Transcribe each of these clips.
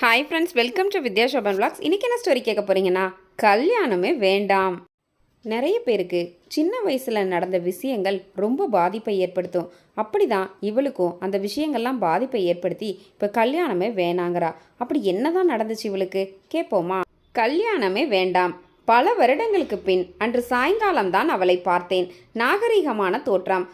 Hi friends welcome to Vidya Shoban vlogs. இன்னைக்கு என்ன story கேட்க போகிறீங்கன்னா கல்யாணமே வேண்டாம். நிறைய பேருக்கு சின்ன வயசில் நடந்த விஷயங்கள் ரொம்ப பாதிப்பை ஏற்படுத்தும். அப்படிதான் இவளுக்கும் அந்த விஷயங்கள்லாம் பாதிப்பை ஏற்படுத்தி இப்போ கல்யாணமே வேணாங்கிறா. அப்படி என்ன தான் நடந்துச்சு இவளுக்கு? கேட்போமா கல்யாணமே வேண்டாம். பல வருடங்களுக்கு பின் அன்று சாயங்காலம்தான் அவளை பார்த்தேன். நாகரிகமான தோற்றம்.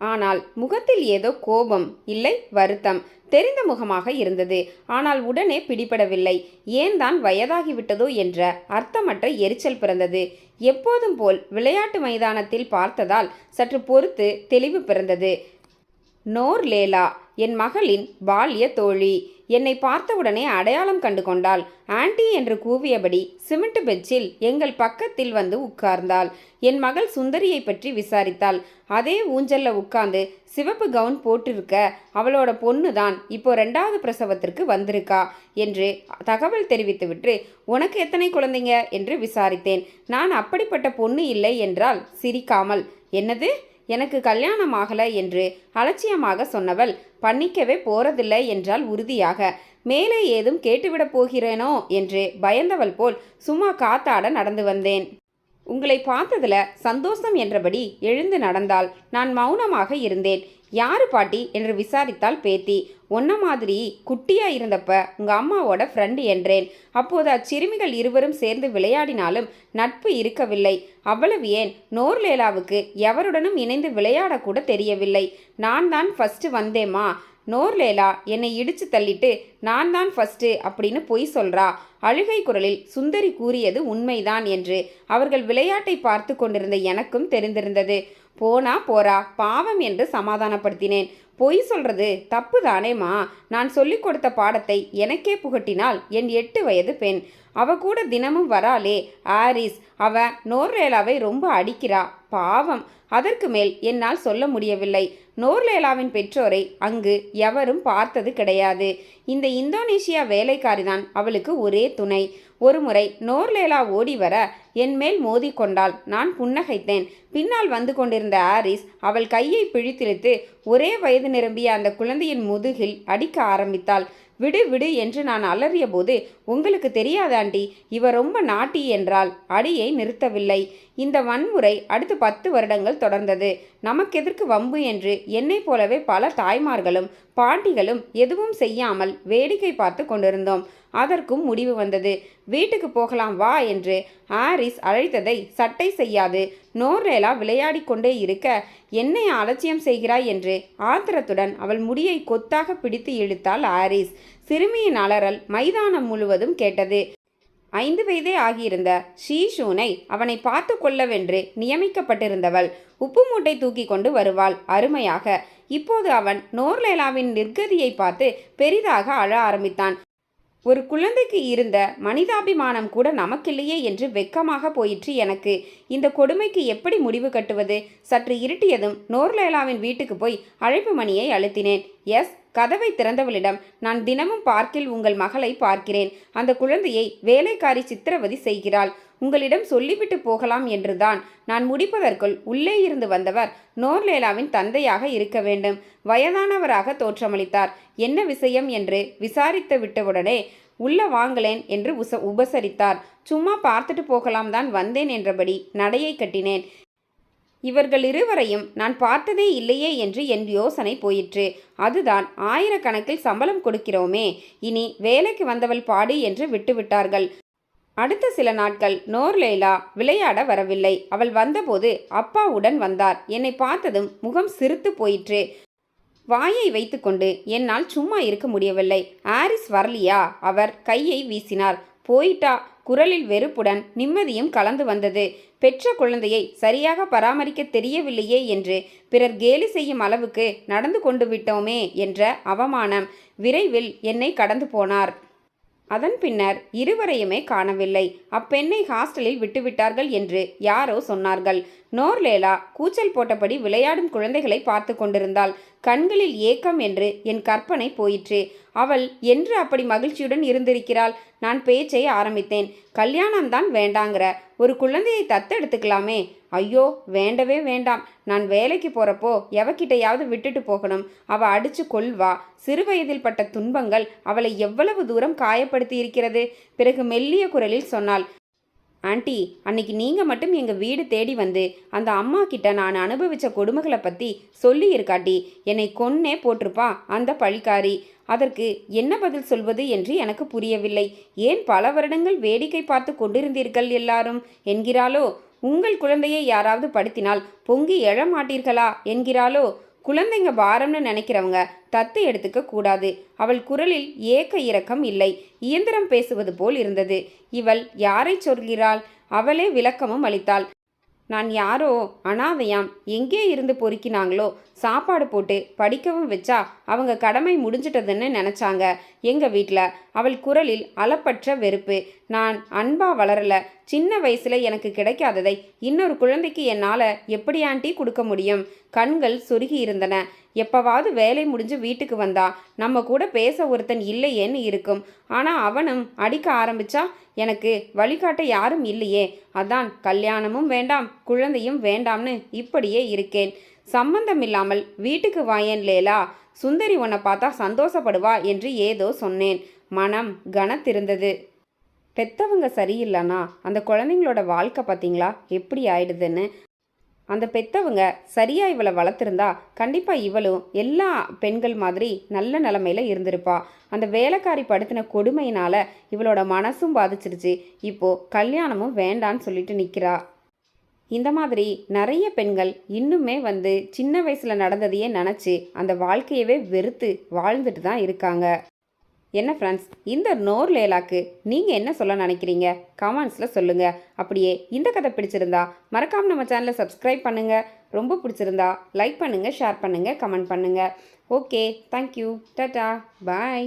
ஆனால் முகத்தில் ஏதோ கோபம் இல்லை வருத்தம் தெரிந்த முகமாக இருந்தது. ஆனால் உடனே பிடிபடவில்லை. ஏன் தான் வயதாகிவிட்டதோ என்ற அர்த்தமற்ற எரிச்சல் பிறந்தது. எப்போதும் போல் விளையாட்டு மைதானத்தில் பார்த்ததால் சற்று பொறுத்து தெளிவு பிறந்தது. நோர் லேலா என் மகளின் பால்ய தோழி. என்னை பார்த்தவுடனே அடையாளம் கண்டு கொண்டாள். ஆன்ட்டி என்று கூவியபடி சிமெண்ட் பெஞ்சில் எங்கள் பக்கத்தில் வந்து உட்கார்ந்தாள். என் மகள் சுந்தரியை பற்றி விசாரித்தாள். அதே ஊஞ்சல்ல உட்கார்ந்து சிவப்பு கவுன் போட்டிருக்க அவளோட பொண்ணு தான் இப்போ ரெண்டாவது பிரசவத்திற்கு வந்திருக்கா என்று தகவல் தெரிவித்துவிட்டு உனக்கு எத்தனை குழந்தைங்க? என்று விசாரித்தேன். நான் அப்படிப்பட்ட பொண்ணு இல்லை என்றால் சிரிக்காமல். என்னது? எனக்கு கல்யாணம் ஆகல என்று அலட்சியமாக சொன்னவள் பண்ணிக்கவே போறதில்லை என்றால் உறுதியாக. மேலே ஏதும் கேட்டுவிடப் போகிறேனோ? என்று பயந்தவள் போல் சும்மா காத்தாட நடந்து வந்தேன். உங்களை பார்த்ததில் சந்தோஷம் என்றபடி எழுந்து நடந்தால் நான் மௌனமாக இருந்தேன். யார் பாட்டி என்று விசாரித்தாள் பேத்தி. ஒன்ன மாதிரி குட்டியா இருந்தப்ப உங்க அம்மாவோட ஃப்ரெண்டு என்றேன். அப்போது அச்சிறுமிகள் இருவரும் சேர்ந்து விளையாடினாலும் நட்பு இருக்கவில்லை. அவ்வளவு ஏன்? நோர்லேலாவுக்கு எவருடனும் இணைந்து விளையாடக்கூட தெரியவில்லை. நான் தான் ஃபஸ்ட்டு வந்தேம்மா. நோர்லேலா என்னை இடிச்சு தள்ளிட்டு நான் தான் ஃபஸ்ட்டு அப்படின்னு பொய் சொல்றா. அழுகை குரலில் சுந்தரி கூறியது உண்மைதான் என்று அவர்கள் விளையாட்டை பார்த்து கொண்டிருந்த எனக்கும் தெரிந்திருந்தது. போனா போறா பாவம் என்று சமாதானப்படுத்தினேன். பொய் சொல்றது தப்பு தானேம்மா நான் சொல்லிக் கொடுத்த பாடத்தை எனக்கே புகட்டினால் என் எட்டு வயது பெண். அவ கூட தினமும் வராளே. ஆரிஸ் அவ நோர்லேலாவை ரொம்ப அடிக்கிறா. பாவம் அதற்கு மேல் என்னால் சொல்ல முடியவில்லை. நோர்லேலாவின் பெற்றோரை அங்கு எவரும் பார்த்தது கிடையாது. இந்த இந்தோனேஷியா வேலைக்காரிதான் அவளுக்கு ஒரே துணை. ஒருமுறை நோர்லேலா ஓடி வர என் மேல் மோதிக்கொண்டாள் நான் புன்னகைத்தேன். பின்னால் வந்து கொண்டிருந்த ஆரிஸ் அவள் கையை பிழித்திழுத்து ஒரே வயது நிரம்பிய அந்த குழந்தையின் முதுகில் அடிக்க ஆரம்பித்தாள். விடு விடு என்று நான் அலறிய போது உங்களுக்கு தெரியாதாண்டி இவர் ரொம்ப நாட்டி என்றால் அடியை நிறுத்தவில்லை. இந்த வன்முறை அடுத்து பத்து வருடங்கள் தொடர்ந்தது. நமக்கெதற்கு வம்பு என்று என்னைப் போலவே பல தாய்மார்களும் பாட்டிகளும் எதுவும் செய்யாமல் வேடிக்கை பார்த்து கொண்டிருந்தோம். அதற்கும் முடிவு வந்தது. வீட்டுக்கு போகலாம் வா என்று ஆரிஸ் அழைத்ததை சட்டை செய்யாது. நோர்லேலா விளையாடி கொண்டே இருக்க என்னை அலட்சியம் செய்கிறாய்? என்று ஆத்திரத்துடன் அவள் முடியை கொத்தாக பிடித்து இழுத்தாள் ஆரிஸ் சிறுமியின் அலறல் மைதானம் முழுவதும் கேட்டது. ஐந்து வயதே ஆகியிருந்த ஷீஷூனை அவனை பார்த்து கொள்ளவென்று நியமிக்கப்பட்டிருந்தவள். உப்பு மூட்டை தூக்கி கொண்டு வருவாள். அருமையாக. இப்போது அவன் நோர்லேலாவின் நிர்கதியை பார்த்து பெரிதாக அழ ஆரம்பித்தான். ஒரு குழந்தைக்கு இருந்த மனிதாபிமானம் கூட நமக்கில்லையே என்று வெக்கமாக போயிற்று எனக்கு. இந்த கொடுமைக்கு எப்படி முடிவு கட்டுவது? சற்று இருட்டியதும் நோர்லேலாவின் வீட்டுக்கு போய் அழைப்பு மணியை அழுத்தினேன். எஸ் கதவை திறந்தவளிடம் நான் தினமும் பார்க்கில் உங்கள் மகளை பார்க்கிறேன். அந்த குழந்தையை வேலைக்காரி சித்திரவதி செய்கிறாள். உங்களிடம் சொல்லிவிட்டு போகலாம் என்றுதான். நான் முடிப்பதற்குள் உள்ளே இருந்து வந்தவர் நோர்லேலாவின் தந்தையாக இருக்க வேண்டும். வயதானவராக தோற்றமளித்தார். என்ன விஷயம்? என்று விசாரித்து விட்டவுடனே உள்ள வாங்களேன் என்று உச உபசரித்தார். சும்மா பார்த்துட்டு போகலாம் தான் வந்தேன் என்றபடி நடையை கட்டினேன். இவர்கள் இருவரையும் நான் பார்த்ததே இல்லையே என்று என் யோசனை போயிற்று. அதுதான் ஆயிரக்கணக்கில் சம்பளம் கொடுக்கிறோமே இனி வேலைக்கு வந்தவள் பாடு என்று விட்டுவிட்டார்கள். அடுத்த சில நாட்கள் நோர்லேலா விளையாட வரவில்லை. அவள் வந்தபோது அப்பாவுடன் வந்தார். என்னை பார்த்ததும் முகம் சிரித்து போயிற்று. வாயை வைத்துக்கொண்டு என்னால் சும்மா இருக்க முடியவில்லை. ஆரிஸ் வரலியா? அவர் கையை வீசினார். போயிட்டா. குரலில் வெறுப்புடன் நிம்மதியும் கலந்து வந்தது. பெற்ற குழந்தையை சரியாக பராமரிக்க தெரியவில்லையே என்று பிறர் கேலி செய்யும் அளவுக்கு நடந்து கொண்டு விட்டோமே என்ற அவமானம் விரைவில் என்னை கடந்து போனார். அதன் பின்னர் இருவரையுமே காணவில்லை. அப்பெண்ணை ஹாஸ்டலில் விட்டுவிட்டார்கள் என்று யாரோ சொன்னார்கள். நோர்லேலா கூச்சல் போட்டபடி விளையாடும் குழந்தைகளை பார்த்து கொண்டிருந்தாள். கண்களில் ஏக்கம் என்று என் கற்பனை போயிற்று. அவள் என்று அப்படி மகிழ்ச்சியுடன் இருந்திருக்கிறாள். நான் பேச்சை ஆரம்பித்தேன். கல்யாணம்தான் வேண்டாங்கிற. ஒரு குழந்தையை தத்தெடுத்துக்கலாமே. ஐயோ வேண்டவே வேண்டாம். நான் வேலைக்கு போகிறப்போ எவக்கிட்டையாவது விட்டுட்டு போகணும். அவ அடிச்சு சிறு சிறுவயதில் பட்ட துன்பங்கள் அவளை எவ்வளவு தூரம் காயப்படுத்தி இருக்கிறது பிறகு மெல்லிய குரலில் சொன்னாள். ஆண்டி அன்னைக்கு நீங்கள் மட்டும் எங்கள் வீடு தேடி வந்து அந்த அம்மா கிட்ட நான் அனுபவித்த கொடுமைகளை பற்றி சொல்லி இருக்காட்டி என்னை கொன்னே போட்டிருப்பா அந்த பழிக்காரி. அதற்கு என்ன பதில் சொல்வது என்று எனக்கு புரியவில்லை. ஏன் பல வருடங்கள் வேடிக்கை பார்த்து கொண்டிருந்தீர்கள் எல்லாரும்? என்கிறாளோ? உங்கள் குழந்தையை யாராவது படுத்தினால் பொங்கி எழமாட்டீர்களா என்கிறாளோ? குழந்தைங்க பாரம்னு நினைக்கிறவங்க தத்து எடுத்துக்க கூடாது. அவள் குரலில் ஏக்க இரக்கம் இல்லை. இயந்திரம் பேசுவது போல் இருந்தது. இவள் யாரை சொல்கிறாள்? அவளே விளக்கமும் அளித்தாள். நான் யாரோ? அனாதையாம். எங்கே இருந்து பொறுக்கினாங்களோ? சாப்பாடு போட்டு படிக்கவும் வச்சா அவங்க கடமை முடிஞ்சிட்டதுன்னு நினச்சாங்க. எங்கள் வீட்டில் அவள் குரலில் அளப்பற்ற வெறுப்பு. நான் அன்பா வளரல. சின்ன வயசில் எனக்கு கிடைக்காததை இன்னொரு குழந்தைக்கு என்னால் எப்படி ஆண்டி கொடுக்க முடியும்? கண்கள் சொருகி இருந்தன. எப்பவாவது வேலை முடிஞ்சு வீட்டுக்கு வந்தா நம்ம கூட பேச ஒருத்தன் இல்லையேன்னு இருக்கும். ஆனால் அவனும் அடிக்க ஆரம்பிச்சா எனக்கு வழிகாட்ட யாரும் இல்லையே. அதான் கல்யாணமும் வேண்டாம் குழந்தையும் வேண்டாம்னு இப்படியே இருக்கேன். சம்பந்தம் இல்லாமல் வீட்டுக்கு வாயேன் லேலா. சுந்தரி உன்னை பார்த்தா சந்தோஷப்படுவா என்று ஏதோ சொன்னேன். மனம் கனத்திருந்தது. பெத்தவங்க சரியில்லைனா? அந்த குழந்தைங்களோட வாழ்க்கை பார்த்தீங்களா? எப்படி ஆயிடுதுன்னு? அந்த பெத்தவங்க சரியாக இவளை வளர்த்துருந்தா கண்டிப்பாக இவளும் எல்லா பெண்கள் மாதிரி நல்ல நிலமையில இருந்திருப்பா. அந்த வேலைக்காரி படுத்தின கொடுமையினால் இவளோட மனசும் பாதிச்சிருச்சு இப்போது கல்யாணமும் வேண்டான்னு சொல்லிட்டு நிற்கிறா இந்த மாதிரி நிறைய பெண்கள் இன்னுமே வந்து சின்ன வயசில் நடந்ததையே நினச்சி அந்த வாழ்க்கையவே வெறுத்து வாழ்ந்துட்டு தான் இருக்காங்க. என்ன ஃப்ரெண்ட்ஸ் இந்த நோர் லேலாக்கு நீங்கள் என்ன சொல்ல நினைக்கிறீங்க? கமெண்ட்ஸில் சொல்லுங்கள் அப்படியே இந்த கதை பிடிச்சிருந்தா மறக்காமல் நம்ம சேனலை சப்ஸ்கிரைப் பண்ணுங்கள் ரொம்ப பிடிச்சிருந்தா லைக் பண்ணுங்கள் ஷேர் பண்ணுங்கள் கமெண்ட் பண்ணுங்கள் ஓகே தேங்க்யூ டாட்டா பாய்